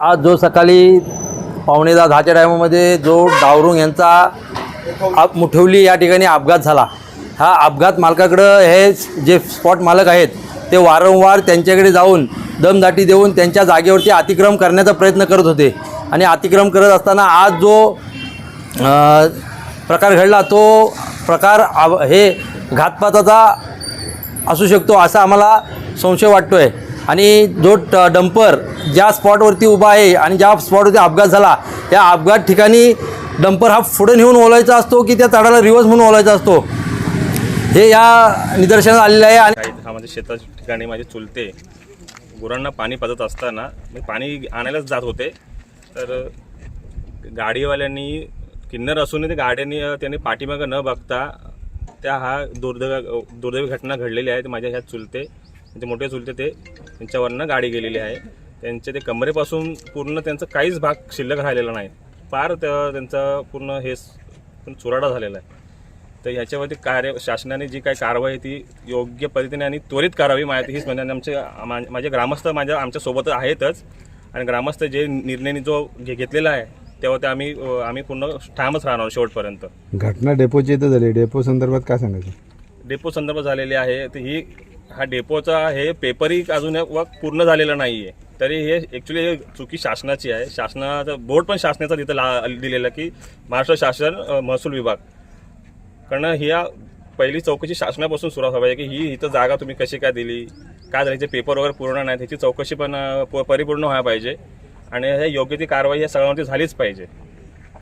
आज जो सकाळी पावणे दहा दहाच्या टायमामध्ये जो डावरुंग यांचा मुठवली या ठिकाणी अपघात झाला. हा अपघात मालकाकडं हे जे स्पॉट मालक आहेत ते वारंवार त्यांच्याकडे जाऊन दमदाटी देऊन त्यांच्या जागेवरती अतिक्रम करण्याचा प्रयत्न करत होते. आणि अतिक्रम करत असताना आज जो प्रकार घडला तो प्रकार हे घातपाताचा असू शकतो असा आम्हाला संशय वाटतो आहे आणि जो ट डंपर ज्या स्पॉटवरती उभा आहे आणि ज्या स्पॉटवरती अपघात झाला त्या अपघात ठिकाणी डंपर हा पुढे नेऊन ओलायचा असतो की त्या झाडाला रिव्हर्स म्हणून ओलायचा असतो? हे या निदर्शनात आलेलं आहे आणि हा माझ्या शेताच्या ठिकाणी माझे चुलते गुरांना पाणी पाजत असताना मी पाणी आणायलाच जात होते. तर गाडीवाल्यांनी किन्नर असूनही ते गाड्यांनी त्यांनी पाठीमागं न बघता त्या हा दुर्दैव दुर्दैवी घटना घडलेली आहे. माझ्या ह्या चुलते म्हणजे मोठे चुलते ते त्यांच्यावरनं गाडी गेलेली आहे. त्यांचे ते कमरेपासून पूर्ण त्यांचा काहीच भाग शिल्लक राहिलेला नाही. फार त्या- त्यांचा पूर्ण हे चुराडा झालेला आहे. तर ह्याच्यावरती कार्य शासनाने जी काही कारवाई ती योग्य पद्धतीने आणि त्वरित करावी. माझ्या हीच म्हणजे आमचे मा- माझे ग्रामस्थ माझ्या आमच्यासोबत आहेतच. आणि ग्रामस्थ जे निर्णय जो घे- घेतलेला आहे तेव्हा ते आम्ही आम्ही पूर्ण ठामच राहणार शेवटपर्यंत. घटना डेपोची इथं झाली. डेपो संदर्भात काय सांगायचं? डेपो संदर्भ झालेली आहे. तर ही हा डेपोचा हे पेपरही अजून व पूर्ण झालेला नाही आहे तरी हे ॲक्च्युली हे चुकी शासनाची आहे. शासनाचं बोर्ड पण शासनाचा तिथं ला दिलेलं की महाराष्ट्र शासन महसूल विभाग. कारण ह्या पहिली चौकशी शासनापासून सुरू व्हावी की ही इथं जागा तुम्ही कशी काय दिली? काय झाली? पेपर वगैरे पूर्ण नाही. त्याची चौकशी पण प- परिपूर्ण व्हायला पाहिजे. आणि हे योग्य ती कारवाई या सगळ्यांवरती झालीच पाहिजे.